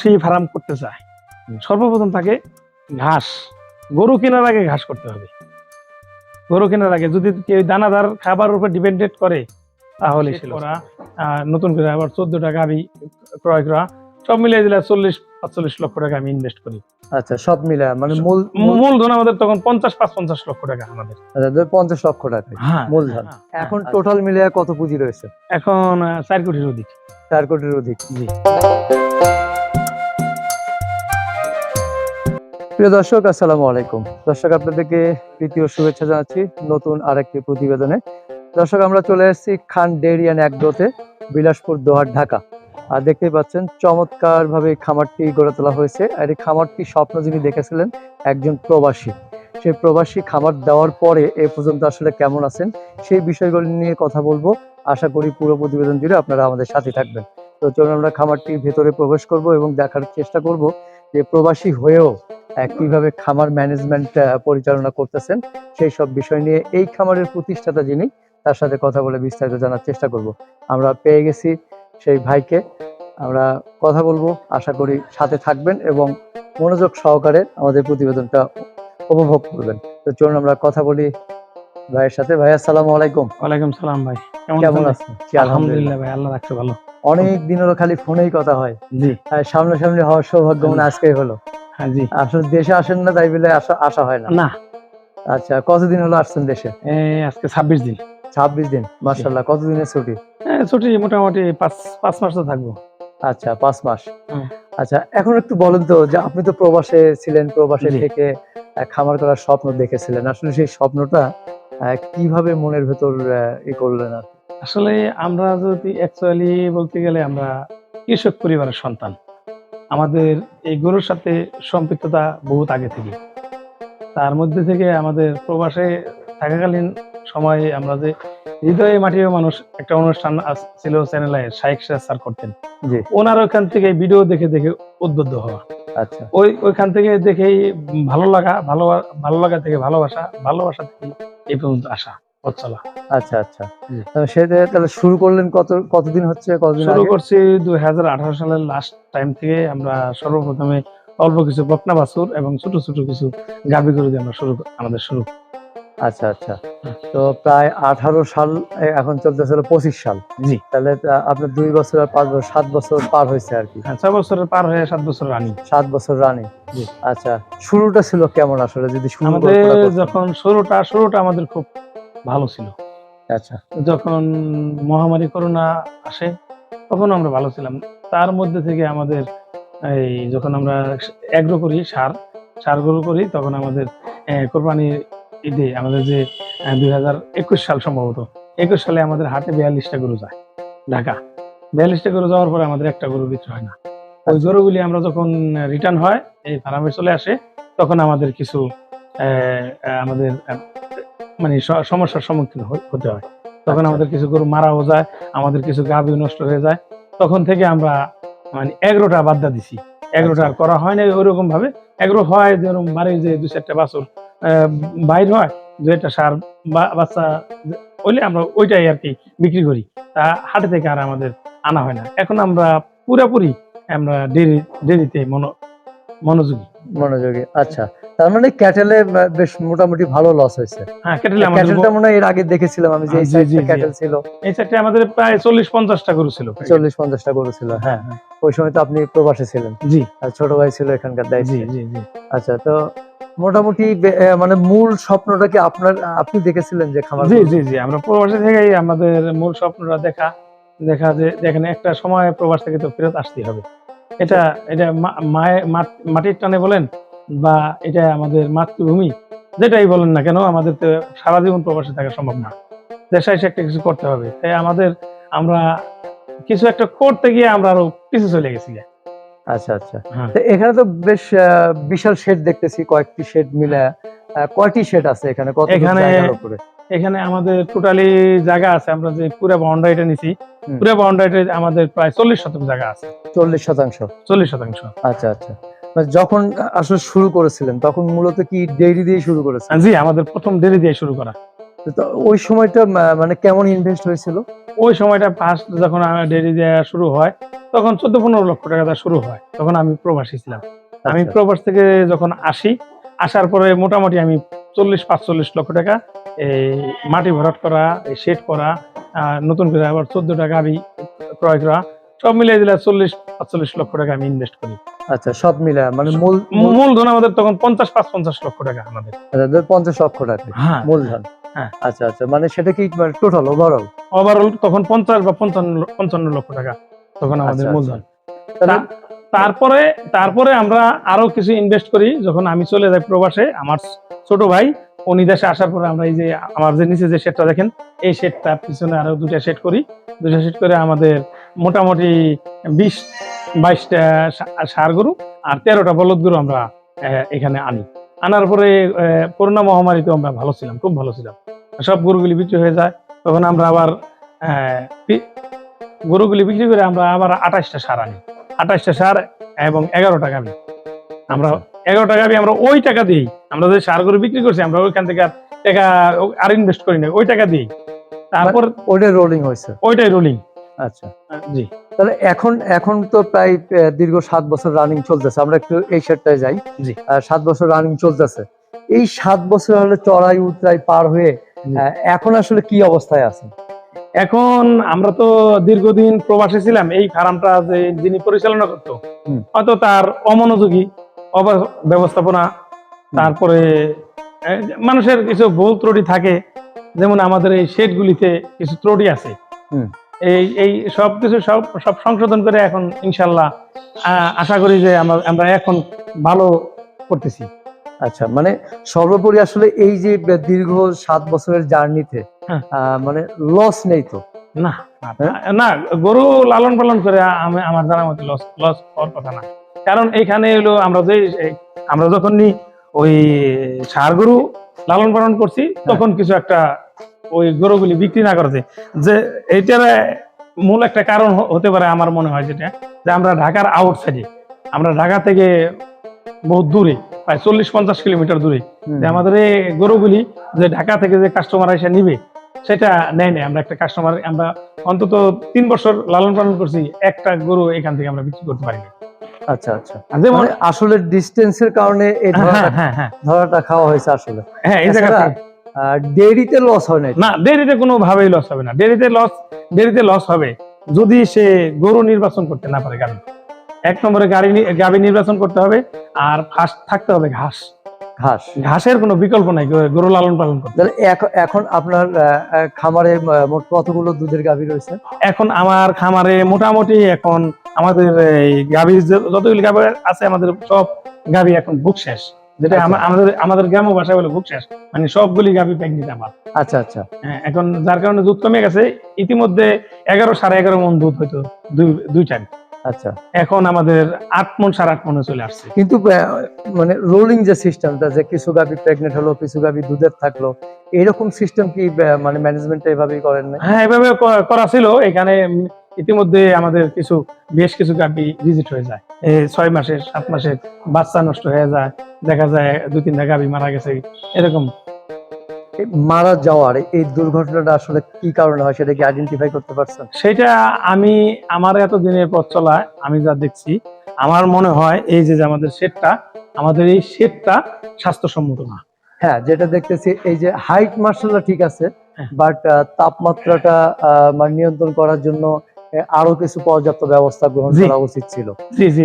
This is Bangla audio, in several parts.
কোনো ফার্ম করতে চায়। সর্বপ্রথম তাকে ঘাস গরু কেনার আগে ঘাস করতে হবে। গরু কেনার আগে যদি কেউ দানাদার খাবারের উপর ডিপেন্ডেন্ট করে তাহলে করা। নতুন করে আবার চোদ্দ টাকা আমি ক্রয় করা সব মিলিয়ে দিলে চল্লিশ পাঁচচল্লিশ লক্ষ টাকা আমি ইনভেস্ট করি। আচ্ছা সব মিলে মানে মূল মূলধন আমাদের তখন পঞ্চাশ পাঁচ পঞ্চাশ লক্ষ টাকা আমাদের। আচ্ছা, পঞ্চাশ লক্ষ টাকা। মূলধন। হ্যাঁ, এখন। টোটাল মিলে কত পুঁজি রয়েছে? এখন চার কোটির অধিক। চার কোটির অধিক। জি। প্রিয় দর্শক, আসসালামু আলাইকুম। দর্শক, আপনাদেরকে তৃতীয় শুভেচ্ছা জানাচ্ছি নতুন আরেকটি প্রতিবেদনে। দর্শক, আমরা চলে এসেছি খান ডেয়ারি অ্যান্ড অ্যাগ্রোতে, বিলাসপুর, দোহার, ঢাকা। আর দেখতেই পাচ্ছেন চমৎকার ভাবে খামারটি গড়ে তোলা হয়েছে। আর এই খামারটি স্বপ্ন যিনি দেখেছিলেন, একজন প্রবাসী। সেই প্রবাসী খামার দেওয়ার পরে এ পর্যন্ত আসলে কেমন আছেন, সেই বিষয়গুলি নিয়ে কথা বলব। আশা করি পুরো প্রতিবেদন জুড়ে আপনারা আমাদের সাথে থাকবেন। তো চলুন, আমরা খামারটির ভেতরে প্রবেশ করব এবং দেখার চেষ্টা করব যে প্রবাসী হয়েও কীভাবে খামার ম্যানেজমেন্ট পরিচালনা করতেছেন সেই সব বিষয় নিয়ে এই খামারের প্রতিষ্ঠাতা যিনি তার সাথে কথা বলে বিস্তারিত জানার চেষ্টা করব। আমরা পেয়ে গেছি সেই ভাইকে। আমরা কথা বলব আশা করি সাথে থাকবেন এবং মনোযোগ সহকারে আমাদের প্রতিবেদনটা উপভোগ করবেন। তো চলুন আমরা কথা বলি ভাইয়ের সাথে। ভাই আসসালামু আলাইকুম। ওয়ালাইকুম সালাম ভাই। কেমন আছেন? আলহামদুলিল্লাহ। ভাই আল্লাহ রাখছে ভালো। অনেক দিন হলো খালি ফোনেই কথা হয়। জি। সামনাসামনি হওয়ার সৌভাগ্য মনে আজকেই হলো। জি। আসলে দেশে আসেন না তাই বলে আসা আসা হয় না। না। আচ্ছা কতদিন হলো আসছেন দেশে? এই আজকে ছাব্বিশ দিন। ছাব্বিশ দিন মার্শাল্লাহ কতদিনের ছুটি? ছুটি মোটামুটি পাঁচ পাঁচ মাস তো থাকব। আচ্ছা পাঁচ মাস। আচ্ছা এখন একটু বলেন তো যে আপনি তো প্রবাসে ছিলেন প্রবাসে। থেকে খামার করার স্বপ্ন দেখেছিলেন। আসলে সেই স্বপ্নটা কীভাবে মনের ভেতর ই করলেন আসলে আমরা যদি অ্যাকচুয়ালি বলতে গেলে আমরা কৃষক পরিবারের সন্তান। আমাদের এই গরুর সাথে সম্পৃক্ততা বহুত আগে থেকে। তার মধ্যে থেকে আমাদের প্রবাসে থাকাকালীন সময়ে আমরা যে হৃদয়ে মাটির মানুষ একটা অনুষ্ঠান ছিল চ্যানেলে শাইক স্যার করতেন। জি। ওনার ওখান থেকে ভিডিও দেখে দেখে উদ্বুদ্ধ হওয়া। আচ্ছা। ওই ওইখান থেকে দেখেই ভালো লাগা ভালো ভালো লাগা থেকে ভালোবাসা ভালোবাসা থেকে এই পর্যন্ত আসা। পথ চলা আচ্ছা। আচ্ছা সেটা তাহলে শুরু করলেন কত কতদিন হচ্ছে কতদিন শুরু করছি দুই হাজার আঠারো সালের লাস্ট টাইম থেকে আমরা সর্বপ্রথমে অল্প কিছু বকনা বাছুর এবং ছোট ছোট কিছু গাভী গরু দিয়ে আমরা শুরু আমাদের শুরু। আচ্ছা আচ্ছা। তো প্রায় আঠারো সাল এখন চলতেছিল পঁচিশ সাল। জি। তাহলে আপনার দুই বছর আর পাঁচ বছর সাত বছর পার হয়েছে আর কি। হ্যাঁ, ছয় বছরের পার হয়ে সাত বছর রানি। সাত বছর রানিং। আচ্ছা শুরুটা ছিল কেমন আসলে যদি আমাদের যখন শুরুটা শুরুটা আমাদের খুব ভালো ছিল। আচ্ছা। যখন মহামারী করোনা আসে তখন আমরা ভালো ছিলাম। তার মধ্যে থেকে আমাদের এই যখন আমরা এগ্রো করি সার সার গরু করি তখন আমাদের আহ, কোরবানির ঈদে আমাদের যে দুই হাজার একুশ সাল সম্ভবত একুশ সালে আমাদের হাটে বিয়াল্লিশটা গরু যায় ঢাকা। বিয়াল্লিশটা গরু যাওয়ার পরে আমাদের একটা গরু বিক্রি হয় না। ওই আচ্ছা। গরুগুলি আমরা যখন রিটার্ন হয় এই ফার্মে চলে আসে তখন আমাদের কিছু আমাদের মানে সমস্যার সম্মুখীন হতে হয়। তখন আচ্ছা। আমাদের কিছু গরু মারাও যায় আমাদের কিছু গাভী নষ্ট হয়ে যায়। তখন থেকে আমরা মানে এগারোটা বাদ্দা দিছি। এগারোটা আর করা হয় না ওইরকম ভাবে এগারো হয় যেরকম বাড়ির যে দু চারটা বাছুর বাইর হয় দু একটা সার বাচ্চা হইলে আমরা ওইটাই আর কি বিক্রি করি। তা হাটে থেকে আর আমাদের আনা হয় না। এখন আমরা পুরাপুরি আমরা ডেরি ডেরিতে মনো মনোযোগী। মনোযোগী আচ্ছা। তার মানে ক্যাটেলে বেশ মোটামুটি ভালো লস হয়েছে। হ্যাঁ আমাদের ক্যাটেলটা মনে হয় এর আগে দেখেছিলাম আমি যে এই জি, সাইডটা জি। ক্যাটেল ছিল। এই চারটে আমাদের প্রায় চল্লিশ পঞ্চাশটা গরু ছিল। চল্লিশ পঞ্চাশটা গরু ছিল হ্যাঁ হ্যাঁ। ওই সময় তো আপনি প্রবাসে ছিলেন। জি। আর ছোট ভাই ছিল এখানকার দায়িত্ব। জি জি জি। আচ্ছা তো মোটামুটি মানে মূল স্বপ্নটা কি আপনার আপনি দেখেছিলেন যে খামার জি? জি জি আমরা প্রবাসী থেকেই আমাদের মূল স্বপ্নটা দেখা দেখা যে দেখেন একটা সময় প্রবাস থেকে তো ফেরত আসতেই হবে। এটা এটা মাটির টানে বলেন বা এটা আমাদের মাতৃভূমি যেটাই বলেন না কেন আমাদের তো সারা জীবন প্রবাসে থাকা সম্ভব না। দেশে এসে একটা কিছু করতে হবে। তাই আমাদের আমরা কিছু একটা করতে গিয়ে আমরা আরও পিছু চলে গেছি। আচ্ছা আচ্ছা। হ্যাঁ। এখানে তো বেশ বিশাল শেড দেখতেছি কয়েকটি শেড মিলে কয়টি শেড আছে এখানে? কত এখানে- এখানে আমাদের টোটালি জায়গা আছে আমরা যে পুরো বাউন্ডারিটা নিছি। পুরো বাউন্ডারিটা আমাদের প্রায় চল্লিশ শতক জায়গা আছে। চল্লিশ শতাংশ। চল্লিশ শতাংশ। আচ্ছা আচ্ছা। যখন আসলে শুরু করেছিলেন তখন মূলত কি ডেইরি দিয়ে শুরু করেছেন জি আমাদের প্রথম ডেরি দিয়ে শুরু করা। তো ওই সময়টা মানে কেমন ইনভেস্ট হয়েছিল? ওই সময়টা ফার্স্ট যখন আমার ডেরি দেওয়া শুরু হয় তখন চোদ্দ পনেরো লক্ষ টাকা শুরু হয় তখন আমি প্রবাসী ছিলাম। আমি আচ্ছা। প্রবাস থেকে যখন আসি আসার পরে মোটামুটি আমি চল্লিশ পাঁচচল্লিশ লক্ষ টাকা এই মাটি ভরাট করা এই শেড করা নতুন করে আবার চোদ্দ টাকা আমি ক্রয় করা সব মিলিয়ে দিলে চল্লিশ পাঁচচল্লিশ লক্ষ টাকা আমি ইনভেস্ট করি। আচ্ছা সব মিলে মানে মূল মূল- মূলধন আমাদের তখন পঞ্চাশ পাঁচ পঞ্চাশ লক্ষ টাকা আমাদের। আচ্ছা, পঞ্চাশ লক্ষ টাকা মূলধন। হ্যাঁ। আচ্ছা আচ্ছা মানে সেটা কি টোটাল ওভারঅল ওভারঅল তখন পঞ্চাশ বা পঞ্চান্ন পঞ্চান্ন লক্ষ টাকা তখন আমাদের আচ্ছা, মূলধন। তারপরে তারপরে আমরা আরও কিছু ইনভেস্ট করি যখন আমি চলে যাই প্রবাসে আমার ছোট ভাই উনি দেশে আসার পরে আমরা এই যে আমার যে নিচে যে শেডটা দেখেন, এই শেডটা পিছনে আরও দুটা শেড করি। দুটা শেড করে আমাদের মোটামুটি বিশ, বাইশটা সা- ষাঁড় গরু আর তেরোটা বলদ গরু আমরা এখানে আনি। আনার পরে করোনা মহামারীতে আমরা ভালো ছিলাম, খুব ভালো ছিলাম। সব গরুগুলি বিক্রি হয়ে যায়, তখন আমরা আবার গরুগুলি বিক্রি করে আমরা আবার আঠাশটা সার আনি। আঠাশটা সার এবং এগারোটা গাবি আমরা এগারো টাকা আমি আমরা ওই টাকা দিই। আমরা যে সার গরু বিক্রি করছি আমরা ওইখান থেকে আর টাকা আর ইনভেস্ট করি না ওই টাকা দিই। তারপর ওটা রোলিং হয়েছে? ওইটাই রোলিং আচ্ছা। জি। তাহলে এখন এখন তো প্রায় দীর্ঘ সাত বছর রানিং চলতেছে। আমরা একটু এই সেটটায় যাই। জি। সাত বছর রানিং চলতেছে। এই সাত বছর হলে চড়াই উতরাই পার হয়ে এখন আসলে কি অবস্থায় আছে এখন আমরা তো দীর্ঘদিন প্রবাসী ছিলাম। এই ফার্মটা যিনি পরিচালনা করতো। হয়তো তার অমনোযোগী। ব্যবস্থাপনা তারপরে মানুষের কিছু ভুল ত্রুটি থাকে যেমন আমাদের এই শেডগুলিতে কিছু ত্রুটি আছে। এই এই সব কিছু সব সব সংশোধন করে এখন ইনশাল্লাহ আশা করি যে আমরা আমরা এখন ভালো করতেছি। আচ্ছা মানে সর্বোপরি আসলে এই যে দীর্ঘ সাত বছরের জার্নিতে হ্যাঁ। মানে লস নেই তো? না না, না গরু লালন পালন করে আমার জানার মতো লস লস হওয়ার কথা না। কারণ এইখানে হলো আমরা যে আমরা যখন নি ওই ষাড় গরু লালন পালন করছি তখন কিছু একটা ওই গরুগুলি বিক্রি না করতে যে এইটার মূল একটা কারণ হতে পারে আমার মনে হয় যেটা যে আমরা ঢাকার আউট সাইডে আমরা ঢাকা থেকে বহুত দূরে প্রায় চল্লিশ পঞ্চাশ কিলোমিটার দূরে যে আমাদের এই গরুগুলি যে ঢাকা থেকে যে কাস্টমার এসে নিবে সেটা নেয় নেই। আমরা একটা কাস্টমার আমরা অন্তত তিন বছর লালন পালন করছি একটা গরু এখান থেকে আমরা বিক্রি করতে পারিনি আচ্ছা আচ্ছা। যেমন মানে আসলে ডিস্টেন্সের কারণে এই হ্যাঁ ধরাটা হ্যাঁ হ্যাঁ। ধরাটা খাওয়া হয়েছে আসলে। হ্যাঁ এই এছাড়া ডেরিতে লস হয় না না ডেরিতে কোনো ভাবেই লস হবে না। ডেরিতে লস ডেরিতে লস হবে যদি সে গরু নির্বাচন করতে না পারে গাড়ি। এক নম্বরে গাড়ি গাভী নির্বাচন করতে হবে আর ফার্স্ট থাকতে হবে ঘাস। ঘাস। ঘাসের কোনো বিকল্প নাই গরু- লালন পালন করতে। তাহলে এখন আপনার খামারে মোট কতগুলো দুধের গাভী রয়েছে? এখন আমার খামারে মোটামুটি এখন আমাদের এই গাভী যতগুলি গাভী আছে আমাদের সব গাভী এখন বুক শেষ। যেটা আচ্ছা। আমাদের আমাদের গ্রাম ভাষা বলে বুক শেষ। মানে সবগুলি গাভী প্রেগনেন্ট আমার। আচ্ছা আচ্ছা। হ্যাঁ, এখন যার কারণে দুধ কমে গেছে ইতিমধ্যে এগারো সাড়ে এগারো মন দুধ হয়তো দুই দুই টাইম আচ্ছা। এখন আমাদের আট মন সাড়ে আট মনে চলে আসছে। কিন্তু মানে রোলিং যে সিস্টেমটা যে কিছু গাভী প্রেগনেন্ট হলো কিছু গাভী দুধের থাকল এরকম সিস্টেম কি মানে ম্যানেজমেন্ট এভাবেই করেন না হ্যাঁ এভাবে করা ছিল। এখানে ইতিমধ্যে আমাদের কিছু বেশ কিছু গাভী ভিজিট হয়ে যায়। ছয় মাসের সাত মাসের বাচ্চা নষ্ট হয়ে যায়। দেখা যায় দু তিনটা গাভী মারা গেছে এরকম। মারা যাওয়ার এই দুর্ঘটনাটা আসলে কি কারণে হয় সেটা কি আইডেন্টিফাই করতে পারছেন সেটা আমি আমার এত দিনের পথ চলায় আমি যা দেখছি আমার মনে হয় এই যে আমাদের শেডটা আমাদের এই শেডটা স্বাস্থ্যসম্মত না হ্যাঁ যেটা দেখতেছি এই যে হাইট মার্শাল্লাহ ঠিক আছে হ্যাঁ। বাট তাপমাত্রাটা আহ, মানে নিয়ন্ত্রণ করার জন্য আরও কিছু পর্যাপ্ত ব্যবস্থা গ্রহণ করা উচিত ছিল।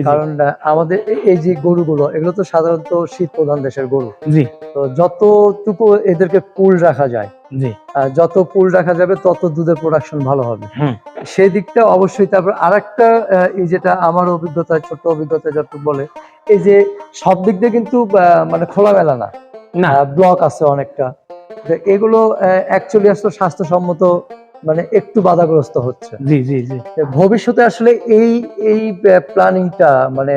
কারণ আমাদের এই- যে গরুগুলো এগুলো তো সাধারণত শীত প্রধান দেশের গরু। জি। তো যতটুকু এদেরকে কুল রাখা যায় জি। যত কুল রাখা যাবে তত দুধের প্রোডাকশন ভালো হবে। সেই দিকটা অবশ্যই তারপর আরেকটা এই যেটা আমার অভিজ্ঞতা ছোট্ট অভিজ্ঞতা যতটুকু বলে এই যে সব দিক দিয়ে কিন্তু মানে খোলামেলা না। না। ব্লক আছে অনেকটা। এগুলো অ্যাকচুয়ালি আসলে স্বাস্থ্যসম্মত মানে একটু বাধাগ্রস্ত হচ্ছে। জি জি জি। ভবিষ্যতে আসলে এই এই প্ল্যানিংটা মানে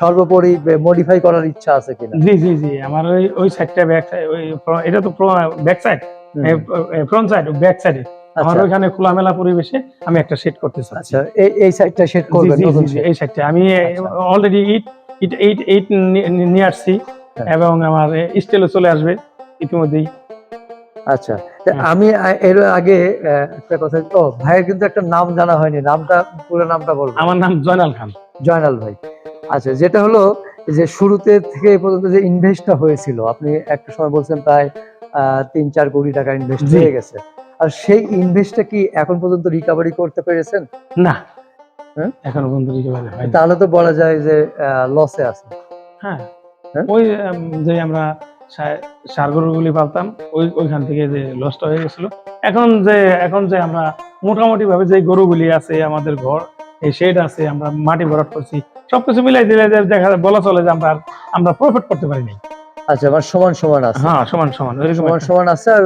সর্বোপরি মডিফাই করার ইচ্ছা আছে কিনা? জি জি জি আমার ওই ওই সাইডটা ব্যাক সাইড ওই এটা তো back side front side back সাইডে আমার ওইখানে খোলামেলা পরিবেশে আমি একটা সেট করতে চাই আচ্ছা এই এই সাইডটা সেট করবেন? এই সাইডটা আমি। অলরেডি ইট ইট এইট এইট নিয়ে আসছি হ্যাঁ। এবং আমার স্টেলও চলে আসবে ইতিমধ্যেই। আচ্ছা আমি এর আগে একটা কথা ও ভাইয়ের কিন্তু একটা নাম জানা হয়নি নামটা পুরো নামটা বলব। আমার নাম জয়নাল খান। জয়নাল ভাই। আচ্ছা যেটা হলো যে শুরুতে থেকে এই পর্যন্ত যে ইনভেস্টটা হয়েছিল আপনি একটা সময় বলছেন প্রায় তিন চার কোটি টাকা ইনভেস্ট হয়ে গেছে। আর সেই ইনভেস্টটা কি এখন পর্যন্ত রিকভারি করতে পেরেছেন? না। হ্যাঁ? এখনও পর্যন্ত রিকভারি হয়নি। তাহলে তো বলা যায় যে লসে আছে। হ্যাঁ। হ্যাঁ? ওই যে আমরা সা- গরুগুলি পালতাম ওই ওইখান থেকে যে লসটা হয়ে গেছিল। এখন যে এখন যে আমরা মোটামুটি ভাবে যে গরুগুলি আছে আমাদের ঘর এই শেড আছে আমরা মাটি ভরাট করছি সবকিছু মিলাই দিলে দেখা যায় বলা চলে যে আমরা আমরা প্রফিট করতে পারি নাই। আচ্ছা আমার সমান সমান আছে। হ্যাঁ সমান সমান সমান সমান আছে আর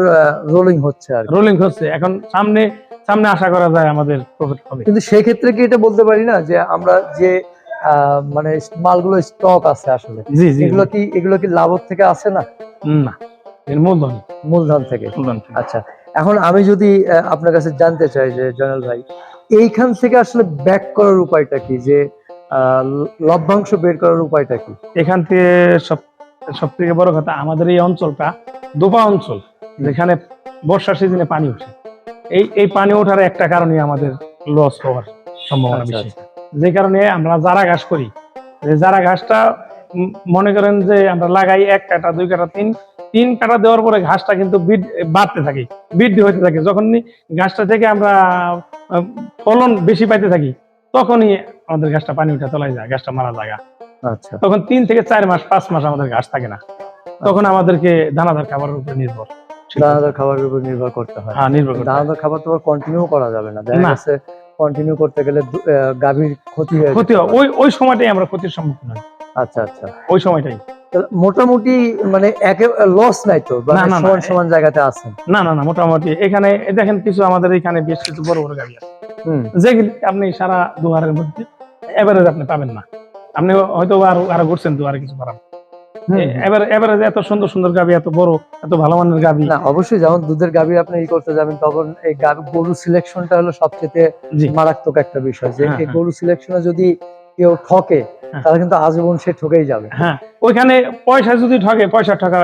রোলিং হচ্ছে আর। রোলিং হচ্ছে। এখন সামনে সামনে আশা করা যায় আমাদের প্রফিট হবে। কিন্তু সেই ক্ষেত্রে কি এটা বলতে পারি না যে আমরা যে মানে মালগুলো স্টক আছে আসলে। জি জি এগুলো কি এগুলো কি লাভর থেকে আসে না? না এর মূলধন। মূলধন থেকে। আচ্ছা এখন আমি যদি আপনার কাছে জানতে চাই যে জয়নাল ভাই এইখান থেকে আসলে ব্যাক করার উপায়টা কি? যে লভ্যাংশ বের করার উপায়টা কি? এখান থেকে সব সব থেকে বড় কথা আমাদের এই অঞ্চলটা দোপা অঞ্চল যেখানে বর্ষার সিজনে পানি ওঠে। এই এই পানি ওঠার একটা কারণে আমাদের লস হওয়ার সম্ভাবনা আচ্ছা, বেশি। যে কারণে আমরা যারা ঘাস করি। যে যারা ঘাসটা মনে করেন যে আমরা লাগাই এক কাটা দুই কাটা তিন তিন কাটা দেওয়ার পরে ঘাসটা কিন্তু বাড়তে থাকে বৃদ্ধি হতে থাকে। যখনই ঘাসটা থেকে আমরা ফলন বেশি পাইতে থাকি তখনই আমাদের ঘাসটা পানি উঠে তলায় যায় ঘাসটা মারা যায় আচ্ছা। তখন তিন থেকে চার মাস পাঁচ মাস আমাদের ঘাস থাকে না। তখন আমাদেরকে দানাদার খাবারের উপর নির্ভর। দানাদার খাবারের উপর নির্ভর করতে হয়। হ্যাঁ নির্ভর দানাদার খাবার তো কন্টিনিউ করা যাবে না। দেখা। গেছে কন্টিনিউ করতে গেলে গাভীর ক্ষতি হয়ে ক্ষতি হয়। ওই ওই সময়টাই আমরা ক্ষতির সম্মুখীন হই। আচ্ছা আচ্ছা। ওই সময়টাই। মোটামুটি মানে একে লস নাই তো? মানে সমান সমান জায়গাতে আছেন? না না না মোটামুটি। এখানে দেখেন কিছু আমাদের এখানে বেশ কিছু বড় বড় গাড়ি আছে। হুম। যেগুলি আপনি সারা দুয়ারের মধ্যে এভারেজ আপনি পাবেন না। আপনি হয়তো আরও আরও ঘুরছেন দুয়ারে কিছু পাবেন হুম, এবার এভারেজ এত সুন্দর সুন্দর গাবি এত বড় এত ভালো মানের গাবি। না অবশ্যই যখন দুধের গাভী আপনি ই করতে যাবেন তখন এই গরু সিলেকশনটা হলো সবচেয়ে মারাত্মক একটা বিষয়। যে হ্যাঁ, এই হ্যাঁ। গরু সিলেকশনে যদি কেউ ঠকে হ্যাঁ। তাহলে কিন্তু আজীবন সে ঠকেই যাবে। হ্যাঁ ওইখানে পয়সা যদি ঠকে পয়সা ঠকা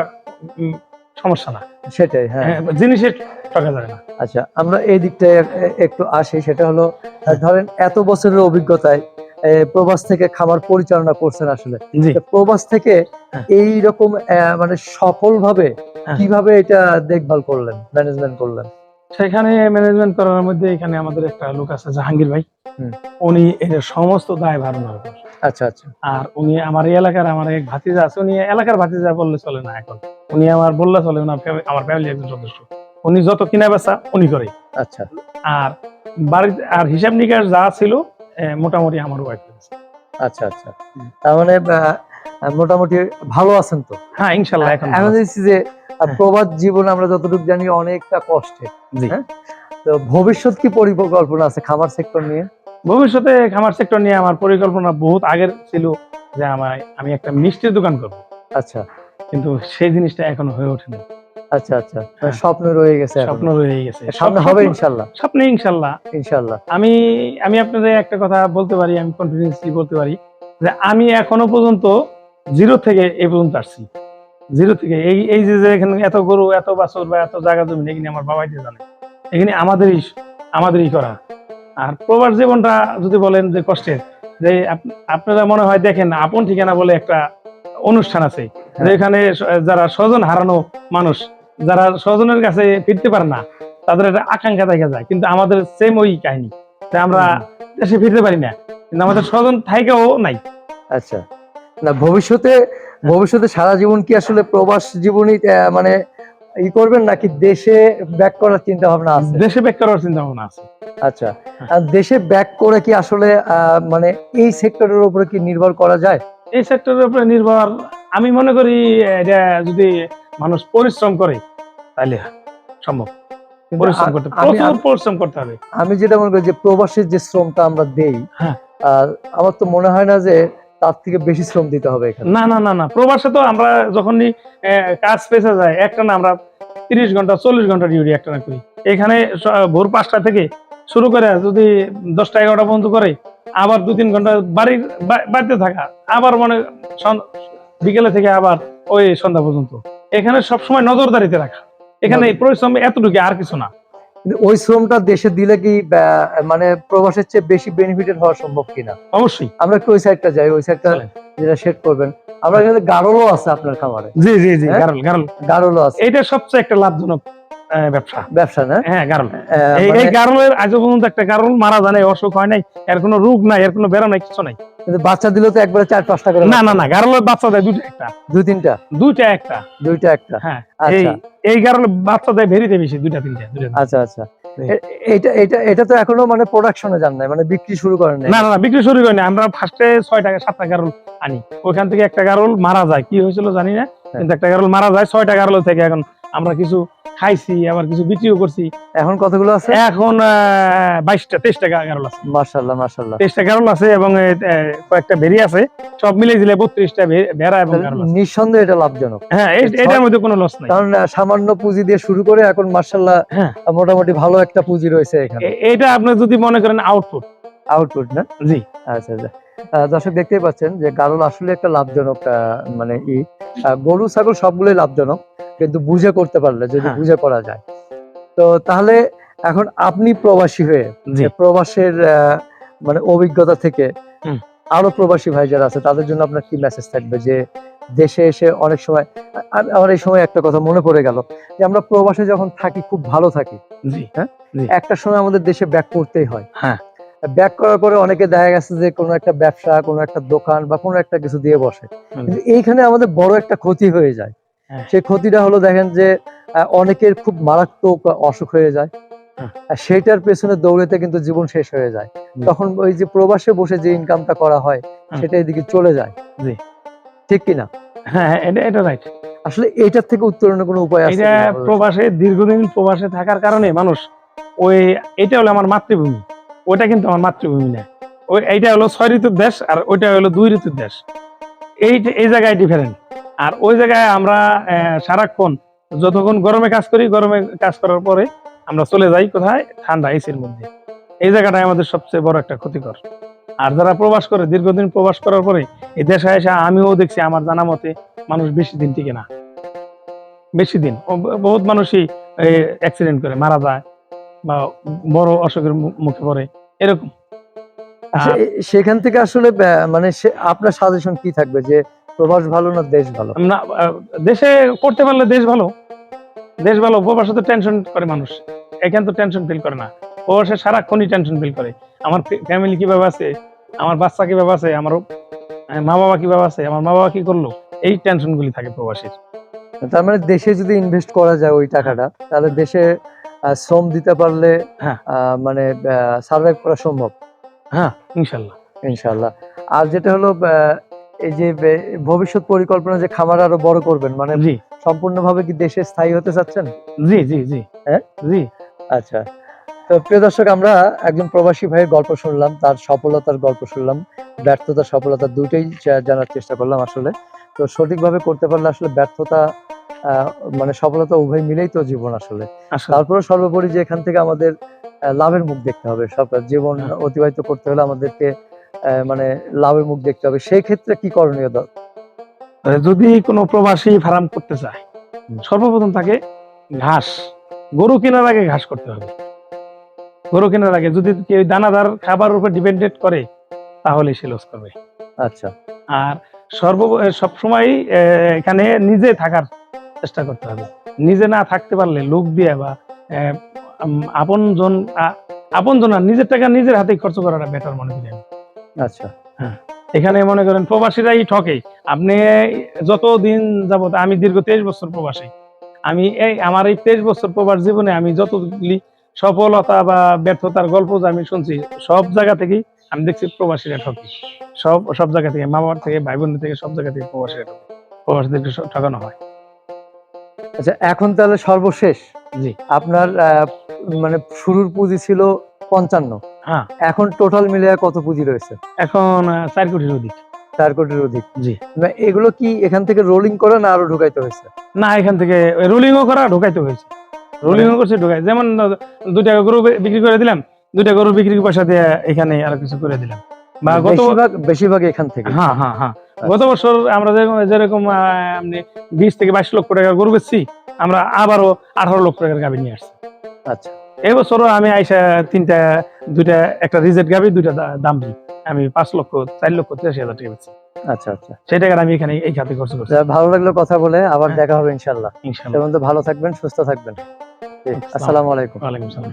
সমস্যা না। সেটাই হ্যাঁ। হ্যাঁ, জিনিসের ঠকা যাবে না। আচ্ছা আমরা এই দিকটায় একটু আসি সেটা হলো ধরেন এত বছরের অভিজ্ঞতায় প্রবাস থেকে খামার পরিচালনা করছেন আসলে। প্রবাস থেকে হ্যাঁ। এই রকম মানে সফল ভাবে হ্যাঁ। কীভাবে এটা দেখভাল করলেন ম্যানেজমেন্ট করলেন? সেখানে ম্যানেজমেন্ট করার মধ্যে এখানে আমাদের একটা লোক আছে জাহাঙ্গীর ভাই। উনি এর সমস্ত দায় ভার ওনার। আচ্ছা আচ্ছা। আর উনি আমার এই এলাকার আমার এক ভাতিজা আছে উনি এলাকার ভাতিজা বললে চলে না এখন। উনি আমার বললে চলে ফ্যামি- আমার ফ্যামিলি একজন সদস্য। উনি যত কিনা বেচা উনি করে আচ্ছা। আর বাড়িতে আর হিসাব নিকাশ যা ছিল মোটামুটি আমার ওয়াইফ আচ্ছা আচ্ছা। তার মানে মোটামুটি ভালো আছেন তো? হ্যাঁ ইনশাল্লাহ এখন ভালো। দেখছি যে প্রবাদ জীবন আমরা যতটুকু জানি অনেকটা কষ্টে। জি। হ্যাঁ? তো ভবিষ্যৎ কি পরিকল্পনা আছে খামার সেক্টর নিয়ে? ভবিষ্যতে খামার সেক্টর নিয়ে আমার পরিকল্পনা বহুত আগের ছিল যে আমার আমি একটা মিষ্টির দোকান করব। আচ্ছা। কিন্তু সেই জিনিসটা এখনও হয়ে ওঠেনি। আচ্ছা আচ্ছা। মানে হ্যাঁ। স্বপ্ন রয়ে গেছে স্বপ্ন রয়ে গেছে। সামনে হবে ইনশাল্লাহ। স্বপ্নে ইনশাল্লাহ। ইনশাল্লাহ। আমি আমি আপনাদের একটা কথা বলতে পারি আমি কনফিডেন্সলি বলতে পারি যে আমি এখনও পর্যন্ত জিরো থেকে এই পর্যন্ত আসছি। জিরো থেকে। এই এই যে এখানে এত গরু এত বাছর বা এত জায়গা জমি এখানে আমার বাবাই জানে। এখানে আমাদেরই আমাদেরই করা। আর প্রবাস জীবনটা যদি বলেন যে কষ্টের যে আপনারা মনে হয় দেখেন আপন ঠিকানা বলে একটা অনুষ্ঠান আছে যেখানে যারা স্বজন হারানো মানুষ যারা স্বজনের কাছে ফিরতে পারে না তাদের একটা আকাঙ্ক্ষা দেখা যায়। কিন্তু আমাদের সেম ওই কাহিনী। যে আমরা দেশে ফিরতে পারি না। কিন্তু আমাদের স্বজন থাইকাও নাই। আচ্ছা। না ভবিষ্যতে ভবিষ্যতে সারা জীবন কি আসলে প্রবাস জীবনই মানে ই করবেন নাকি দেশে ব্যাক করার চিন্তা ভাবনা আছে? দেশে ব্যাক করার চিন্তা ভাবনা আছে। আচ্ছা। আর দেশে ব্যাক করে কি আসলে আহ, মানে এই সেক্টরের উপরে কি নির্ভর করা যায়? এই সেক্টরের উপরে নির্ভর আমি মনে করি এটা যদি মানুষ পরিশ্রম করে তাহলে সম্ভব। পরিশ্রম করতে আমি- প্রচুর পরিশ্রম করতে হবে। আমি যেটা মনে করি যে প্রবাসের যে শ্রমটা আমরা দেই হ্যাঁ। আর আমার তো মনে হয় না যে তার থেকে বেশি শ্রম দিতে হবে এখানে। না না না না। প্রবাসে তো আমরা যখনই কাজ পেছে যায় একটা না আমরা তিরিশ ঘণ্টা চল্লিশ ঘণ্টা ডিউটি একটা না করি। এখানে ভোর পাঁচটা থেকে শুরু করে যদি দশটা এগারোটা পর্যন্ত করে আবার দু তিন ঘণ্টা বাড়ির বাড়িতে থাকা আবার মানে বিকেলে থেকে আবার ওই সন্ধ্যা পর্যন্ত। এখানে সবসময় নজরদারিতে রাখা। এখানে এই পরিশ্রম এতটুকু আর কিছু না। ওই শ্রমটা দেশে দিলে কি মানে প্রবাসের চেয়ে বেশি বেনিফিটেড হওয়া সম্ভব কিনা? অবশ্যই। আমরা একটু ওই সাইডটা যাই ওই সাইডটা যেটা সেট করবেন। আমরা এখানে গারলও আছে আপনার খামারে। জি জি জি হ্যাঁ? গারল গারল। গারলও আছে। এটা সবচেয়ে একটা লাভজনক ব্যবসা। ব্যবসা না? হ্যাঁ গারল। এই মানে গারলের আজও পর্যন্ত একটা গারল মারা যায় নাই অসুখ হয় নাই এর কোনো রোগ নাই এর কোনো বেরো নাই কিছু নাই। কিন্তু বাচ্চা দিলে তো একবারে চার পাঁচটা করে না না না গারলের বাচ্চা দেয় দুইটা একটা। দুই তিনটা? দুইটা একটা। দুইটা একটা? হ্যাঁ এই আচ্ছা। এই গারলের বাচ্চা দেয় ভেরিতে বেশি দুইটা তিনটা আচ্ছা আচ্ছা। এটা এটা এটা তো এখনও মানে প্রোডাকশনে যান নাই মানে বিক্রি শুরু করেন নাই? না না না বিক্রি শুরু করিনি আমরা ফার্স্টে ছয় টাকা সাতটা গারল আনি। ওইখান থেকে একটা গারল মারা যায়। কি হয়েছিল জানি না কিন্তু একটা গারল মারা যায় ছয়টা গারল থেকে এখন আমরা কিছু খাইছি আবার কিছু বিক্রিও করছি। এখন কতগুলো আছে? এখন বাইশটা তেইশটা গারল আছে। মার্শাল্লাহ মার্শাল্লাহ তেইশটা গারল আছে এবং কয়েকটা ভেরি আছে। সব মিলে দিলে বত্রিশটা ভেড়া এবং নিঃসন্দেহে এটা লাভজনক। হ্যাঁ এটার মধ্যে কোনো লস নাই। কারণ সামান্য পুঁজি দিয়ে শুরু করে এখন মার্শাল্লাহ হ্যাঁ। মোটামুটি ভালো একটা পুঁজি রয়েছে এখানে। এটা আপনি যদি মনে করেন আউটপুট আউটপুট না? জি। আচ্ছা আচ্ছা। দর্শক দেখতেই পাচ্ছেন যে গারল আসলে একটা লাভজনক মানে ই। গরু ছাগল সবগুলোই লাভজনক। কিন্তু বুঝে করতে পারলে যদি হ্যাঁ। বুঝে করা যায়। তো তাহলে এখন আপনি প্রবাসী হয়ে প্রবাসের মানে অভিজ্ঞতা থেকে আরও প্রবাসী ভাই যারা আছে তাদের জন্য আপনার কি মেসেজ থাকবে? যে দেশে এসে অনেক সময় আমার এই সময় একটা কথা মনে পড়ে গেল যে আমরা প্রবাসে যখন থাকি খুব ভালো থাকি। জি। একটা সময় আমাদের দেশে ব্যাক করতেই হয়। হ্যাঁ। ব্যাক করার পরে অনেকে দেখা গেছে যে কোনো একটা ব্যবসা কোনো একটা দোকান বা কোনো একটা কিছু দিয়ে বসে। কিন্তু এইখানে আমাদের বড় একটা ক্ষতি হয়ে যায়। হ্যাঁ। সেই ক্ষতিটা হলো দেখেন যে অনেকের খুব মারাত্মক অসুখ হয়ে যায়। সেটার পেছনে দৌড়েতে কিন্তু জীবন শেষ হয়ে যায়। তখন ওই যে প্রবাসে বসে যে ইনকামটা করা হয় সেটা এদিকে চলে যায়। জি। ঠিক কিনা হ্যাঁ হ্যাঁ, এটা এটা রাইট আসলে এইটার থেকে উত্তরণের কোনো উপায় আছে এটা? প্রবাসে দীর্ঘদিন প্রবাসে থাকার কারণে মানুষ ওই এটা হলো আমার মাতৃভূমি। ওইটা কিন্তু আমার মাতৃভূমি না। ওই এইটা হলো ছয় ঋতুর দেশ আর ওইটা হলো দুই ঋতুর দেশ। এই এই জায়গায় ডিফারেন্ট আর ওই জায়গায় আমরা সারাক্ষণ যতক্ষণ গরমে কাজ করি গরমে কাজ করার পরে আমরা চলে যাই কোথায়? ঠান্ডা এসির মধ্যে। এই জায়গাটাই আমাদের সবচেয়ে বড় একটা ক্ষতিকর। আর যারা প্রবাস করে দীর্ঘদিন প্রবাস করার পরে এই দেশে এসে আমিও দেখছি আমার জানা মতে মানুষ বেশি দিন টিকে না। বেশি দিন। বহুত মানুষই অ্যাক্সিডেন্ট করে মারা যায় বা বড় অসুখের মুখে পড়ে। এরকম। আচ্ছা, সেখান থেকে আসলে মানে আপনার সাজেশন কি থাকবে যে প্রবাস ভালো না দেশ ভালো? না দেশে করতে পারলে দেশ ভালো। দেশ ভালো প্রবাসে তো টেনশন করে মানুষ। এখানে তো টেনশন ফিল করে না। প্রবাসে সারাক্ষণই টেনশন ফিল করে। আমার ফ্যামিলি কীভাবে আছে? আমার বাচ্চা কীভাবে আছে? আমার মা বাবা কীভাবে আছে? আমার মা বাবা কি করল? এই টেনশন গুলি থাকে প্রবাসীর। তার মানে দেশে যদি ইনভেস্ট করা যায় ওই টাকাটা তাহলে দেশে শ্রম দিতে পারলে হ্যাঁ। মানে সার্ভাইভ করা সম্ভব। হ্যাঁ ইনশাল্লাহ। ইনশাল্লাহ। আর যেটা হলো এই যে ভবিষ্যৎ পরিকল্পনা যে খামার আরও বড় করবেন মানে সম্পূর্ণভাবে কি দেশে স্থায়ী হতে চাচ্ছেন? জি জি জি। হ্যাঁ? জি। আচ্ছা। তো প্রিয় দর্শক আমরা একজন প্রবাসী ভাইয়ের গল্প শুনলাম তার সফলতার গল্প শুনলাম ব্যর্থতা সফলতা দুটোই জানার চেষ্টা করলাম আসলে। তো সঠিকভাবে করতে পারলে আসলে ব্যর্থতা মানে সফলতা উভয় মিলেই তো জীবন আসলে। তারপরে সর্বোপরি যে এখান থেকে আমাদের লাভের মুখ দেখতে হবে। সব জীবন হ্যাঁ। অতিবাহিত করতে হলে আমাদেরকে মানে লাভের মুখ দেখতে হবে। সেই ক্ষেত্রে কি করণীয় আহ, যদি কোনো প্রবাসী ফার্ম করতে চায় সর্বপ্রথম তাকে ঘাস গরু কেনার আগে ঘাস করতে হবে। গরু কেনার আগে যদি কেউ দানাদার খাবারের উপর ডিপেন্ডেন্ট করে তাহলে সে লস করবে। আচ্ছা। আর সর্ব সবসময় এখানে নিজে থাকার চেষ্টা করতে হবে। নিজে না থাকতে পারলে লোক দিয়ে বা আপন জন আপন জন আর নিজের টাকা নিজের হাতে খরচ করাটা বেটার মনে করি। আচ্ছা এখানে মনে করেন প্রবাসীরাই ঠকে। আপনি যত দিন যাবত আমি দীর্ঘ তেইশ বছর প্রবাসী। আমি এই আমার এই তেইশ বছর প্রবাস জীবনে আমি যতগুলি সফলতা বা ব্যর্থতার গল্প যে আমি শুনছি সব জায়গা থেকেই আমি দেখছি প্রবাসীরা ঠকে। সব সব জায়গা থেকে মা বাবার থেকে ভাই বোনের থেকে সব জায়গা থেকে প্রবাসীরা ঠকে। প্রবাসীদেরকে ঠকানো হয়। আচ্ছা এখন তাহলে সর্বশেষ। জি। আপনার আহ, মানে শুরুর পুঁজি ছিল পঞ্চান্ন। হ্যাঁ। এখন টোটাল মিলে কত পুঁজি রয়েছে? এখন চার কোটির অধিক। চার কোটির অধিক। জি। এগুলো কি এখান থেকে রোলিং করে না আরও ঢুকাইতে হয়েছে? না এখান থেকে রুলিংও করা ঢুকাইতে হয়েছে। রুলিংও করছে ঢোকাই যেমন দুই টাকা গরু বিক্রি করে দিলাম দুই টাকা গরু বিক্রির পয়সা দিয়ে এখানে আরও কিছু করে দিলাম। বা গত বেশিরভাগ বেশিরভাগ এখান থেকে। হ্যাঁ হ্যাঁ হ্যাঁ। গত বছর আমরা যেরকম বিশ থেকে বাইশ লক্ষ টাকা গরু বেচছি আমরা আবারও আঠারো লক্ষ টাকার গাভী নিয়ে আসছি। আচ্ছা। এই বছরও আমি আইসা তিনটা দুইটা একটা রিজেট গাবি দুইটা দাম দিই। আমি পাঁচ লক্ষ চার লক্ষ তিরাশি হাজার টাকা পেয়েছি আচ্ছা আচ্ছা। সেই টাকা আমি এখানে এই খাতে খরচ করছি। ভালো লাগল কথা বলে আবার হ্যাঁ। দেখা হবে ইনশাল্লাহ ইনশাল্লাহ ভালো থাকবেন সুস্থ থাকবেন। আসসালামু আলাইকুম। ওয়ালাইকুম সালাম